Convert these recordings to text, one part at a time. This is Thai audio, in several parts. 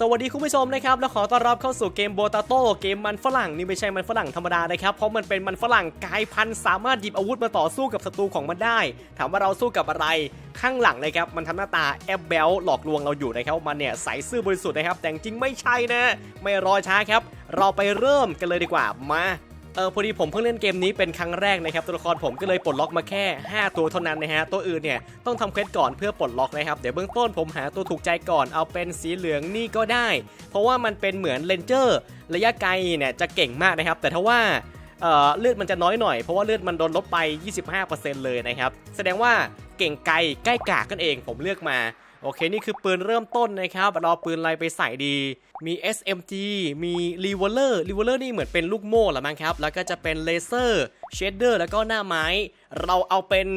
สวัสดีคุณผู้ชมนะครับและขอต้อนรับเข้าสู่เกมโบตาโต้เกมมันฝรั่งนี่ไม่ใช่มันฝรั่งธรรมดานะครับเพราะมันเป็นมันฝรั่งกลายพันธุ์สามารถหยิบอาวุธมาต่อสู้กับศัตรูของมันได้ ถามว่าเราสู้กับอะไรข้างหลังนะครับมันทำหน้าตาแอบเบลหลอกลวงเราอยู่นะครับมันเนี่ยใสซื่อบริสุทธิ์นะครับแต่จริงไม่ใช่นะ ไม่รอช้าครับ เราไปเริ่มกันเลยดีกว่ามา เออพอดีผมเพิ่งเล่นเกมนี้เป็นครั้งแรกนะครับตัวละครผมก็เลยปลดล็อกมาแค่ 5 ตัวเท่านั้นนะฮะตัวอื่นเนี่ยต้องทำเควสก่อนเพื่อปลดล็อกนะครับเดี๋ยวเบื้องต้นผมหาตัวถูกใจก่อนเอาเป็นสีเหลืองนี่ก็ได้ เพราะว่ามันเป็นเหมือนเลนเจอร์ระยะไกลเนี่ยจะเก่งมากนะครับ แต่ถ้าว่าเออเลือดมันจะน้อยหน่อยเพราะว่าเลือดมันโดนลดไป 25%เลยนะครับแสดงว่าเก่งไกลใกล้กากกันเองผมเลือกมา โอเค นี่คือปืนเริ่มต้นนะครับ เราปืนอะไรไปใส่ดี มี SMG มี r e v o l v e r r e v o l v e r นี่เหมือนเป็นลูกโม่ละมั้งครับ แล้วก็จะเป็นเลเซอร์เชดเดอร์แล้วก็หน้าไม้ เราเอาเป็น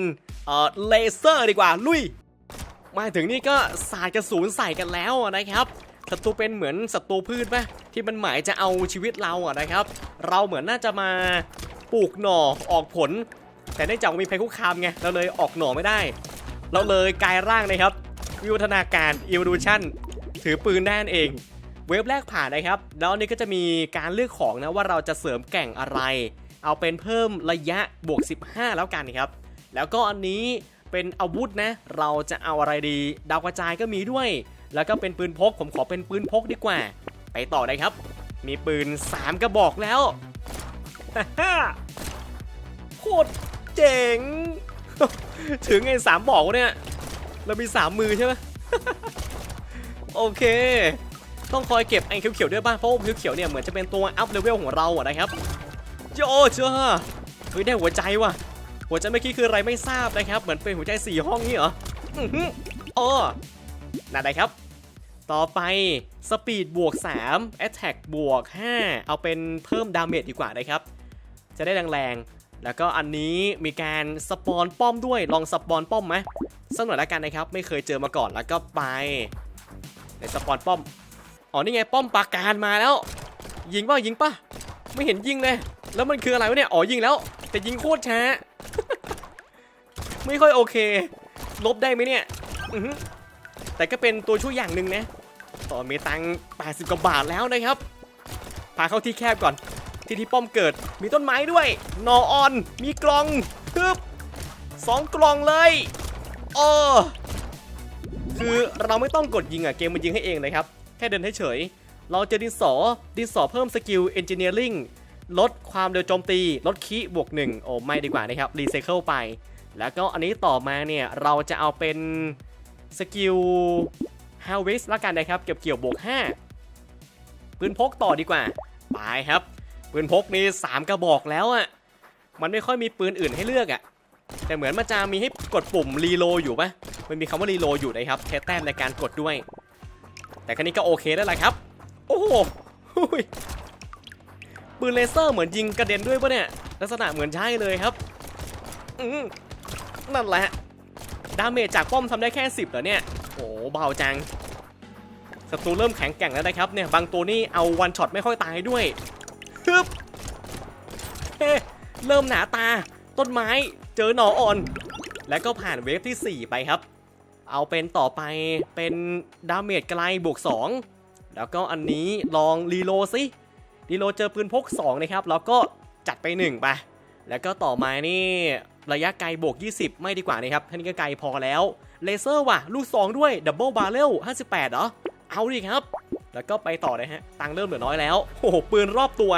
เอ่อเลเซอร์ดีกว่า ลุย มาถึงนี่ก็สาดกระสุนใส่กันแล้วนะครับศัตรูเป็นเหมือนศัตรูพืชปะที่มันหมายจะเอาชีวิตเราอะนะครับ เราเหมือนน่าจะมาปลูกหน่อออกผล แต่เนื่องจากมีภัยคุกคามไงเราเลยออกหน่อไม่ได้ เราเลยกลายร่างนะครับ วิวัฒนาการ evolution ถือปืนได้นั่นเอง เว็บแรกผ่านนะครับ แล้วนนี้ก็จะมีการเลือกของนะว่าเราจะเสริมแก่งอะไร เอาเป็นเพิ่มระยะบวก 15 แล้วกันครับ แล้วก็อันนี้เป็นอาวุธนะ เราจะเอาอะไรดี ดาวกระจายก็มีด้วย แล้วก็เป็นปืนพก ผมขอเป็นปืนพกดีกว่า ไปต่อเลยครับ มีปืน 3 กระบอกแล้วโคตรเจ๋ง ถึงไอ้สามบอกเนี่ย เรามีสามมือใช่ไหมโอเค ต้องคอยเก็บไอ้เขียวๆด้วยป่ะเพราะว่าเขียวๆเนี่ยเหมือนจะเป็นตัวอัพเลเวลของเราอะนะครับโยเจ้าเฮ้ยได้หัวใจว่ะ หัวใจเมื่อกี้คืออะไรไม่ทราบนะครับ เหมือนเป็นหัวใจสี่ห้องนี่เหรออือหืออ๋อนั่นได้ครับ ต่อไปสปีดบวก3 Attack บวก 5 เอาเป็นเพิ่มดาเมจดีกว่านะครับ จะได้แรงๆ แล้วก็อันนี้มีการสปอนป้อมด้วยลองสปอนป้อมไหมสักหน่อยละกันนะครับ ไม่เคยเจอมาก่อนแล้วก็ไปในสปอนป้อมอ๋อนี่ไงป้อมปราการมาแล้ว ยิงป่ะยิงป่ะไม่เห็นยิงเลย แล้วมันคืออะไรวะเนี่ยอ๋อยิงแล้ว แต่ยิงโคตรช้าไม่ค่อยโอเค ลบได้ไหมเนี่ยแต่ก็เป็นตัวช่วยอย่างหนึ่งนะต่อมีตังค์80กว่าบาทแล้วนะครับพาเข้าที่แคบก่อน ที่ที่ป้อมเกิด มีต้นไม้ด้วยนอออน มีกล่องฮึบสองกล่องเลยโอ้คือเราไม่ต้องกดยิงอะ เกมมันยิงให้เองเลยครับ แค่เดินให้เฉย เราเจอดินสอ ดินสอเพิ่มสกิลเอนจิเนียริงลดความเร็วโจมตี ลดคีบวกหนึ่งโอ้ไม่ดีกว่านะครับ รีไซเคิลไป แล้วก็อันนี้ต่อมาเนี่ย เราจะเอาเป็นสกิล h a r v e s t ละกันนะครับ เก็บเกี่ยวบวก 5 ปืนพกต่อดีกว่า ไปครับ ปืนพกนี่3กระบอกแล้วอะ่ะมันไม่ค่อยมีปืนอื่นให้เลือกอะ่ะแต่เหมือนมันจะมีให้กดปุ่มรีโลอยู่ปะมันมีคำว่ารีโลอยู่นะครับแค่แต้มในการกดด้วย แต่คันนี้ก็โอเคได้แหละครับ โอ้โหปืนเลเซอร์เหมือนยิงกระเด็นด้วยปะเนี่ยลักษณะเหมือนใช่เลยครับอืมนั่นแหละดาเมจจากป้อมทำได้แค่ 10เหรอเนี่ยโอ้เบาจังศัตรูเริ่มแข็งแกร่งแล้วนะครับเนี่ยบางตัวนี่เอาวันช็อตไม่ค่อยตายด้วย ฮึบเฮ้เริ่มหนาตา ต้นไม้เจอหนออ่อน แล้วก็ผ่านเวฟที่ 4 ไปครับ เอาเป็นต่อไปเป็นดาเมจไกลบวก 2 แล้วก็อันนี้ลองรีโลสิรีโลเจอปืนพก 2 นะครับ แล้วก็จัดไป1ไปแล้วก็ต่อมานี่ระยะไกลบวก 20 ไม่ดีกว่านะครับท่านี้ก็ไกลพอแล้ว เลเซอร์ว่ะ ลูก2ด้วยดับเบิลบาร์เรล58เหรอ เอาดิครับ แล้วก็ไปต่อเลยฮะ ตังเริ่มเหลือน้อยแล้ว โอ้โห ปืนรอบตัว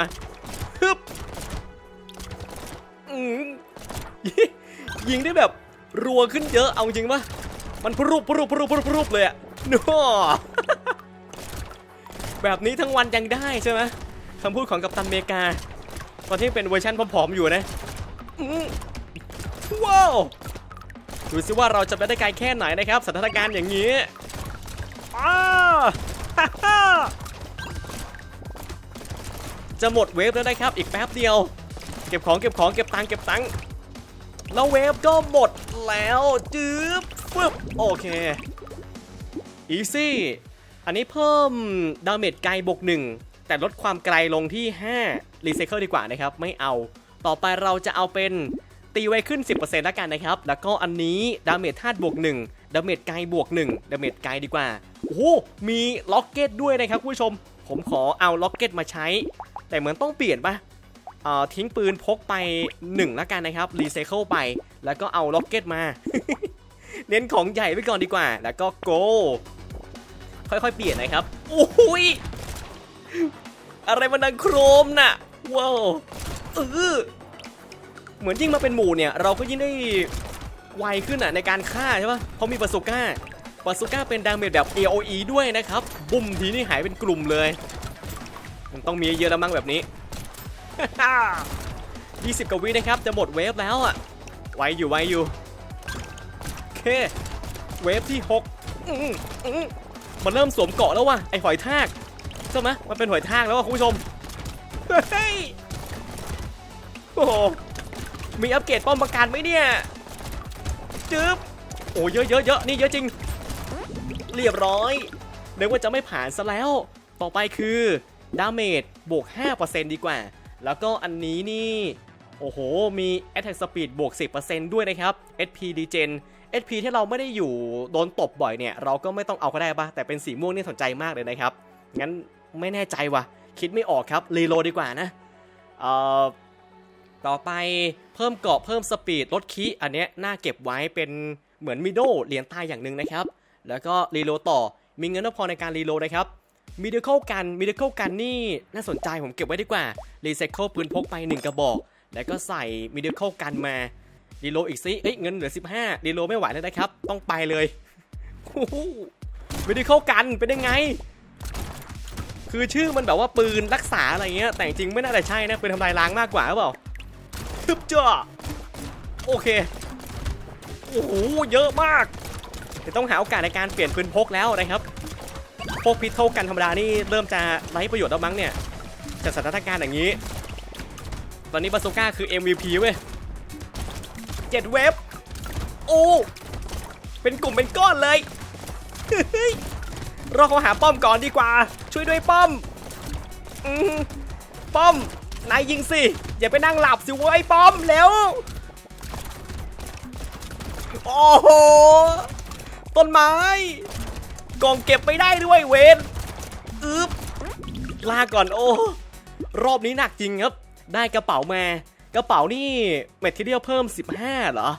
ฮึบอืมยิงได้แบบรัวขึ้นเยอะ เอาจริงปะมันพรุบพรุบพรุบพรุบพรุบเลยอะนัวแบบนี้ทั้งวันยังได้ใช่ไหมคำพูดของกัปตันเมกา ตอนที่เป็นเวอร์ชันผอมๆอยู่นะอืมว้าว ดูสิว่าเราจะไปได้ไกลแค่ไหนนะครับ สถานการณ์อย่างนี้ จะหมดเวฟแล้วนะครับ อีกแป๊บเดียว เก็บของเก็บของเก็บตังค์เก็บตังค์แล้วเวฟก็หมดแล้วจื๊บฟึบโอเคอีซี่อันนี้เพิ่มดาเมจไกลบวกหนึ่งแต่ลดความไกลลงที่5รีไซเคิลดีกว่านะครับ ไม่เอา ต่อไปเราจะเอาเป็นตีไวขึ้น 10%แล้วกันนะครับ แล้วก็อันนี้ดาเมจธาตุบวก1ดาเมจไกลบวก1ดาเมจไกลดีกว่า โอ้โหมีล็อกเก็ตด้วยนะครับคุณผู้ชม ผมขอเอาล็อกเก็ตมาใช้ แต่เหมือนต้องเปลี่ยนปะเอ่อทิ้งปืนพกไป 1 แล้วกันนะครับ รีไซเคิลไป แล้วก็เอาล็อกเก็ตมา เน้นของใหญ่ไว้ก่อนดีกว่า แล้วก็โก ค่อยๆ เปลี่ยนนะครับโอ้ยอะไรมันดังโครมน่ะ ว้าวเออเหมือนยิ่งมาเป็นหมู่เนี่ย เราก็ยิ่งได้ไวขึ้นอะในการฆ่าใช่ปะเพราะมีบาซูก้า บาซูก้าเป็นดาเมจแบบ AOE ด้วยนะครับบุ้มทีนี่หายเป็นกลุ่มเลย มันต้องมีเยอะแล้วมั้งแบบนี้ 20กว่าวินะครับ จะหมดเวฟแล้วอะ ไวอยู่ไวอยู่โอเค เวฟที่6มันเริ่มสวมเกาะแล้วว่ะ ไอหอยทากใช่ไหมมันเป็นหอยทากแล้วว่ะคุณผู้ชมเฮ้ยโอ้โหมีอัปเกรดป้อมประกันไหมเนี่ยจึ๊บโอ้เยอะเยอะเยอะนี่เยอะจริง เรียบร้อยนึกว่าจะไม่ผ่านซะแล้ว ต่อไปคือดาเมจบวก 5%ดีกว่า แล้วก็อันนี้นี่ โอ้โห มี Attack Speed บวก 10%ด้วยนะครับ SP Degen SP ที่เราไม่ได้อยู่โดนตบบ่อยเนี่ย เราก็ไม่ต้องเอาก็ได้ปะแต่เป็นสีม่วงนี่สนใจมากเลยนะครับ งั้นไม่แน่ใจว่ะ คิดไม่ออกครับ รีโหลดดีกว่านะ เอ่อ ต่อไปเพิ่มเกาะเพิ่มสปีดลดคีอันเนี้ยน่าเก็บไว้เป็นเหมือนมิโดเหรียญตายอย่างหนึ่งนะครับ แล้วก็รีโหลดต่อ มีเงินพอในการรีโหลดนะครับมิเดเคิลกันมิเดเคิลกันนี่น่าสนใจผมเก็บไว้ดีกว่า รีไซเคิลปืนพกไป 1 กระบอก แล้วก็ใส่มิเดเคิลกันมารีโหลดอีกซิเอ้ยเงินเหลือ 15รีโหลดไม่ไหวแล้วนะครับ ต้องไปเลยมิเดเคิลกันเป็นยังไง คือชื่อมันแบบว่าปืนรักษาอะไรเงี้ยแต่จริงๆไม่น่าจะใช่นะเป็นทำลายล้างมากกว่าหรือเปล่าทึบจ้าโอเคโอ้โหเยอะมาก เดี๋ยวต้องหาโอกาสในการเปลี่ยนปืนพกแล้วนะครับพกพิษเท่ากันธรรมดานี่เริ่มจะไร้ประโยชน์แล้วมั้งเนี่ยจากสถานการณ์อย่างนี้ ตอนนี้บาซูก้าคือ MVP เว้ยเจ็ดเวฟโอ้เป็นกลุ่มเป็นก้อนเลยเราเขาหาป้อมก่อนดีกว่า ช่วยด้วยป้อมป้อมนายยิงสิอย่าไปนั่งหลับสิเว้ยป้อมเร็วโอ้โห ต้นไม้ กล่องเก็บไม่ได้ด้วยเวนอึบลาก่อนโอ้รอบนี้หนักจริงครับ ได้กระเป๋ามากระเป๋านี่เมทเทียลเพิ่ม 15เหรอ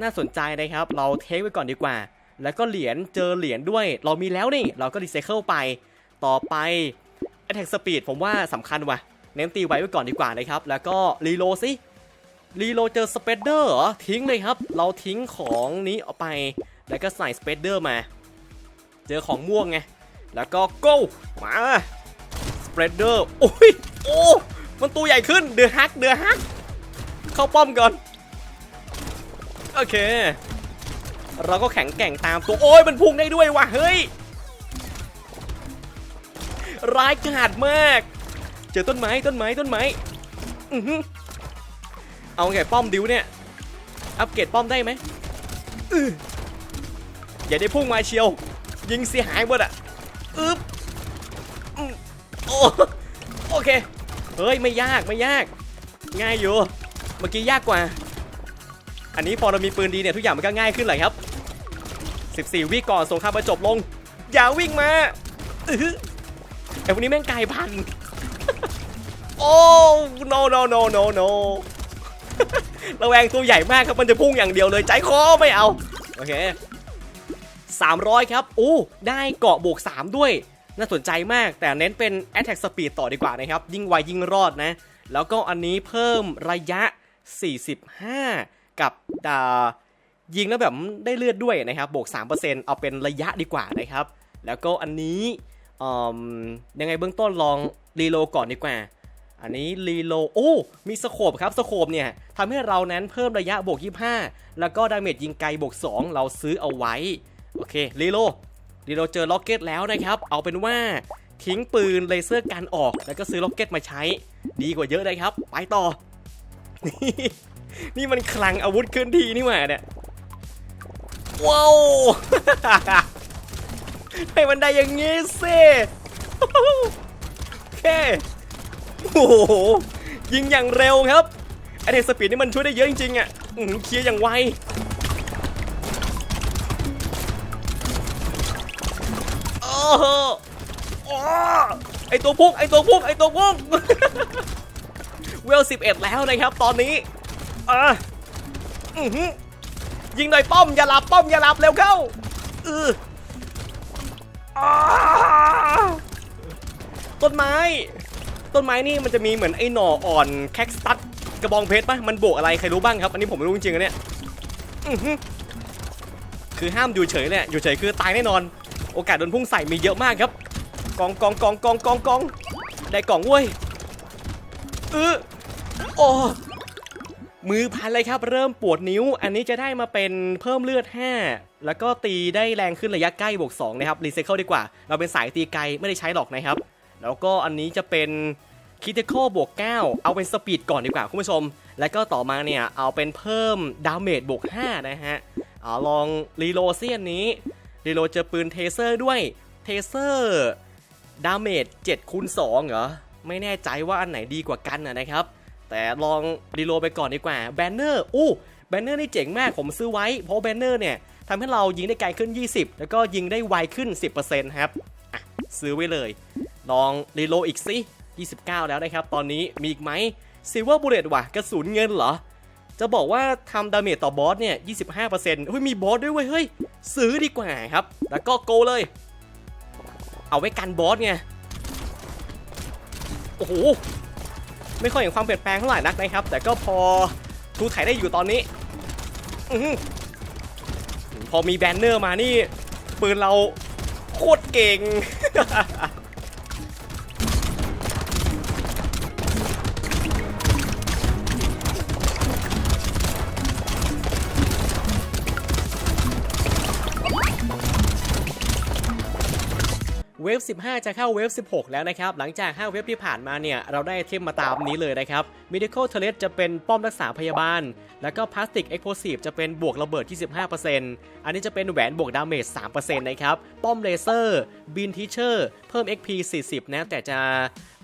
น่าสนใจนะครับ เราเทคไว้ก่อนดีกว่า แล้วก็เหรียญเจอเหรียญด้วย เรามีแล้วนี่ เราก็รีไซเคิลไป ต่อไป Attack Speed ผมว่าสำคัญว่ะ เน้นตีไว้ไว้ก่อนดีกว่านะครับ แล้วก็รีโลสิรีโลเจอสเปเดอร์เหรอ ทิ้งเลยครับ เราทิ้งของนี้ออกไป แล้วก็ใส่สเปเดอร์มา เจอของม่วงไง แล้วก็ go มาสเปเดอร์โอ้ยโอ้มันตัวใหญ่ขึ้นเดือฮักเดือฮักเข้าป้อมก่อน โอเค เราก็แข็งแกร่งตามตัว โอ้ยมันพุ่งได้ด้วยว่ะเฮ้ย ร้ายกาจมาก เจอต้นไม้ต้นไม้ต้นไม้อือหือเอาไงป้อมดิวเนี่ย อัปเกรดป้อมได้ไหม อย่าได้พุ่งมาเชียว ยิงเสียหายหมดอะอึ๊บอืมโอ้โอเค เฮ้ยไม่ยากไม่ยาก ง่ายอยู่ เมื่อกี้ยากกว่า อันนี้พอเรามีปืนดีเนี่ยทุกอย่างมันก็ง่ายขึ้นเลยครับ 14 วิก่อนสงครามมาจบลง อย่าวิ่งมาอื้ออไอ้พวกนี้แม่งกลายพัน โอ้ no no no no no ระแวงตัวใหญ่มากครับมันจะพุ่งอย่างเดียวเลยใจคอไม่เอา โอเค 300 ครับโอ้ได้เกาะบวก 3 ด้วย น่าสนใจมากแต่เน้นเป็น Attack Speed ต่อดีกว่านะครับ ยิ่งไวยิ่งรอดนะ แล้วก็อันนี้เพิ่มระยะ 45 กับดายิงแล้วแบบได้เลือดด้วยนะครับ บวก 3%เอาเป็นระยะดีกว่านะครับ แล้วก็อันนี้ยังไงเบื้องต้นลองรีโลก่อนดีกว่า อันนี้รีโลโอ้มีสโคปครับสโคปเนี่ยทำให้เรานั้นเพิ่มระยะบวก 25 แล้วก็ดาเมจยิงไกลบวก 2 เราซื้อเอาไว้ โอเครีโลรีโลเจอล็อกเก็ตแล้วนะครับ เอาเป็นว่าทิ้งปืนเลเซอร์กันออก แล้วก็ซื้อล็อกเก็ตมาใช้ ดีกว่าเยอะเลยครับ ไปต่อ นี่มันคลังอาวุธเคลื่อนที่นี่หว่าเนี่ยว้าวให้มันได้อย่างงี้สิโอเคโอ้โหยิงอย่างเร็วครับไอเทคสปีดนี่มันช่วยได้เยอะจริงๆอะเคลียร์อย่างไว ไอตัวพุ่งไอตัวพุ่งไอตัวพุ่งเวล11แล้วนะครับตอนนี้อะอื้อหือยิงหน่อยป้อมอย่าหลับป้อมอย่าหลับเร็วเข้าเอออ่าต้นไม้ ต้นไม้นี่มันจะมีเหมือนไอ้หน่ออ่อนแคคตัสกระบองเพชรปะมันโบกอะไรใครรู้บ้างครับ อันนี้ผมไม่รู้จริงๆนะเนี่ยอื้อหือคือห้ามอยู่เฉยเลยอยู่เฉยคือตายแน่นอน โอกาสโดนพุ่งใส่มีเยอะมากครับกองกองกองกองกองกองได้กล่องเว้ยเออโอ้มือพันเลยครับ เริ่มปวดนิ้ว อันนี้จะได้มาเป็นเพิ่มเลือด 5 แล้วก็ตีได้แรงขึ้นระยะใกล้บวก2นะครับรีไซเคิลดีกว่า เราเป็นสายตีไกลไม่ได้ใช้หรอกนะครับ แล้วก็อันนี้จะเป็นคิติคอบวก 9 เอาเป็นสปีดก่อนดีกว่าคุณผู้ชม แล้วก็ต่อมาเนี่ย เอาเป็นเพิ่มดาเมจบวก 5 นะฮะเอาลองรีโลเซียนนี้ รีโลเจอปืนเทเซอร์ด้วยเทเซอร์ดาเมจ7คูณ2เหรอ ไม่แน่ใจว่าอันไหนดีกว่ากันนะครับ แต่ลองรีโลไปก่อนดีกว่าแบนเนอร์อู้แบนเนอร์นี่เจ๋งมากผมซื้อไว้ เพราะแบนเนอร์เนี่ยทำให้เรายิงได้ไกลขึ้น 20 แล้วก็ยิงได้ไวขึ้น 10%ครับซื้อไว้เลย ลองรีโลอีกสิ29 แล้วนะครับ ตอนนี้มีอีกไหมซิลเวอร์บูเลตว่ะกระสุนเงินเหรอ จะบอกว่าทำดาเมจต่อบอสเนี่ย 25%เฮ้ยมีบอสด้วยเว้ยเฮ้ย ซื้อดีกว่าครับ แล้วก็โกเลย เอาไว้กันบอสไง โอ้โห ไม่ค่อยเห็นความเปลี่ยนแปลงเท่าไหร่นักนะครับ แต่ก็พอทูถ่ายได้อยู่ตอนนี้อพอมีแบนเนอร์มานี่ ปืนเราโคตรเก่ง เวฟ 15 จะเข้าเวฟ 16 แล้วนะครับ หลังจาก 5 เวฟที่ผ่านมาเนี่ย เราได้ไอเทมมาตามนี้เลยนะครับ Medical Turret จะเป็นป้อมรักษาพยาบาล แล้วก็ Plastic Explosive จะเป็นบวกระเบิด 25%อันนี้จะเป็นแหวนบวกดาเมจ 3%นะครับ ป้อมเลเซอร์ Bean Teacher เพิ่ม XP 40 นะ แต่จะ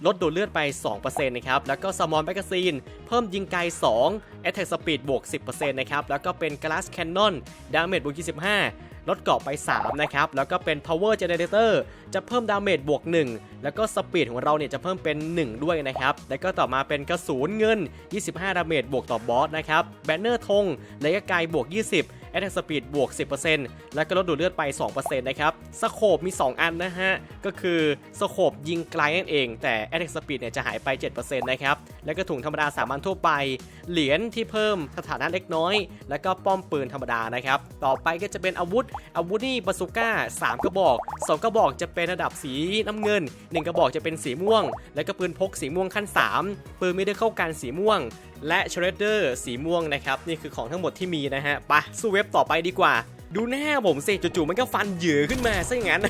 ลดดูดเลือดไป 2%นะครับ แล้วก็ Small Magazine เพิ่มยิงไกล 2 Attack Speed บวก 10%นะครับ แล้วก็เป็น Glass Cannon ดาเมจบวก 25 ลดเกาะไป 3 นะครับ แล้วก็เป็น power generator จะเพิ่มดาเมจบวก 1 แล้วก็สปีดของเราเนี่ยจะเพิ่มเป็น 1 ด้วยนะครับ แล้วก็ต่อมาเป็นกระสุนเงิน 25 ดาเมจบวกต่อบอสนะครับ แบนเนอร์ธงระยะไกลบวก 20 Attack Speed บวก 10%แล้วก็ลดดูดเลือดไป 2%นะครับสโคปมี 2 อันนะฮะ ก็คือสโคปยิงไกลนั่นเอง แต่ Attack Speed เนี่ยจะหายไป 7%นะครับ แล้วก็ถุงธรรมดาสามัญทั่วไป เหรียญที่เพิ่มสถานะเล็กน้อย แล้วก็ป้อมปืนธรรมดานะครับ ต่อไปก็จะเป็นอาวุธ อาวุธนี่บาซูก้า 3 กระบอก 2 กระบอกจะเป็นระดับสีน้ำเงิน 1 กระบอกจะเป็นสีม่วง แล้วก็ปืนพกสีม่วงขั้น 3 ปืนม่ได้เข้ากันสีม่วง และเชรดเดอร์สีม่วงนะครับ นี่คือของทั้งหมดที่มีนะฮะไปะสู้เว็บต่อไปดีกว่า ดูหน้าผมสิจู่ๆมันก็ฟันเหยื่อขึ้นมาซะอย่างนั้น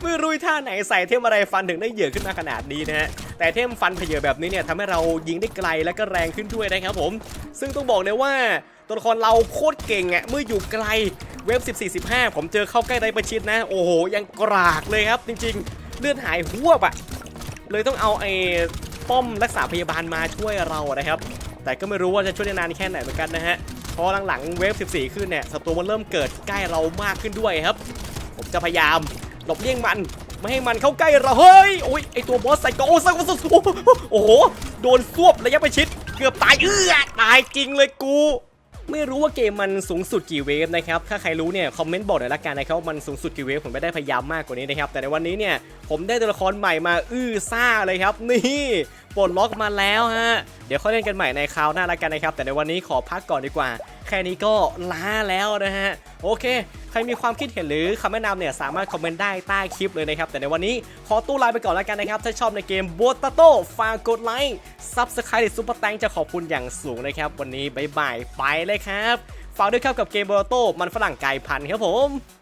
ไม่รู้ท่าไหนใส่เทมอะไรฟันถึงได้เหยื่อขึ้นมาขนาดนี้นะฮะแต่เทมฟันเพเยอแบบนี้เนี่ยทำให้เรายิงได้ไกลและก็แรงขึ้นด้วยนะครับผม ซึ่งต้องบอกเลยว่าตัวละครเราโคตรเก่งอะ่ะเมื่ออยู่ไกลเว็บ 14 15 ผมเจอเข้าใกล้ได้ประชิดนะ โอ้โห ยังกรากเลยครับ จริงๆ เลือดหายหัวบอะ่ะเลยต้องเอาไอ้ ป้อมรักษาพยาบาลมาช่วยเรานะครับ แต่ก็ไม่รู้ว่าจะช่วยได้นานแค่ไหนเหมือนกันนะฮะพอหลังๆเวฟ 14 ขึ้นเนี่ยศัตรูมันเริ่มเกิดใกล้เรามากขึ้นด้วยครับ ผมจะพยายามหลบเลี่ยงมันไม่ให้มันเข้าใกล้เราเฮ้ยโอ้ยไอตัวบอสใส่กโอ้สักโอ้โหโดนซวบระยะประชิด เกือบตายเอื้อตายจริงเลยกู ไม่รู้ว่าเกมมันสูงสุดกี่เวฟนะครับ ถ้าใครรู้เนี่ยคอมเมนต์บอกหน่อยละกันนะครับมันสูงสุดกี่เวฟผมไม่ได้พยายามมากกว่านี้นะครับ แต่ในวันนี้เนี่ยผมได้ตัวละครใหม่มาอื้อซ่าเลยครับนี่ ปลดล็อกมาแล้วฮะ เดี๋ยวค่อยเล่นกันใหม่ในคราวหน้าละกันนะครับ แต่ในวันนี้ขอพักก่อนดีกว่า แค่นี้ก็ล้าแล้วนะฮะ โอเค ใครมีความคิดเห็นหรือคำแนะนำเนี่ยสามารถคอมเมนต์ได้ใต้คลิปเลยนะครับ แต่ในวันนี้ขอตู้ลาไปก่อนล้วกันนะครับ ถ้าชอบในเกมโบตโต้ฝากกดไลค์ซับสไครต์ซุปเปอร์แตงจะขอบคุณอย่างสูงนะครับ วันนี้บายบายไปเลยครับ ฝากด้วยครับกับเกมโบตโต้มันฝรั่งไก่พันครับผม